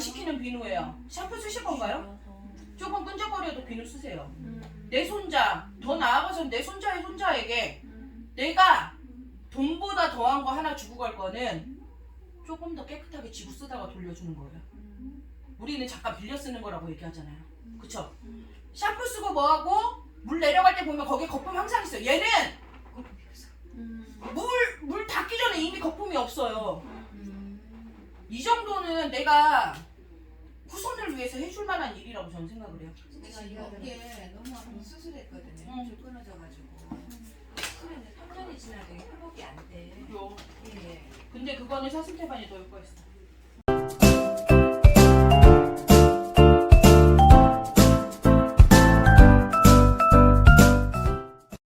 시키는 비누예요. 샴푸 쓰실 건가요? 조금 끈적거려도 비누 쓰세요. 음. 내 손자, 더 나아가서 내 손자의 손자에게 음. 내가 돈보다 더한 거 하나 주고 갈 거는 조금 더 깨끗하게 지구 쓰다가 돌려주는 거예요. 우리는 잠깐 빌려 쓰는 거라고 얘기하잖아요. 그쵸? 샴푸 쓰고 뭐하고 물 내려갈 때 보면 거기에 거품 항상 있어요. 얘는 음. 물, 물 닿기 전에 이미 거품이 없어요. 이 정도는 내가 위해서 해줄 만한 일이라고 저는 생각을 해요. 내가 이 어깨 너무 아파서 수술했거든요. 응. 줄 끊어져가지고. 수술했는데 3년이 지나도 회복이 안 돼. 그래요. 예. 근데 그거는 사슴 태반이 더 효과있어.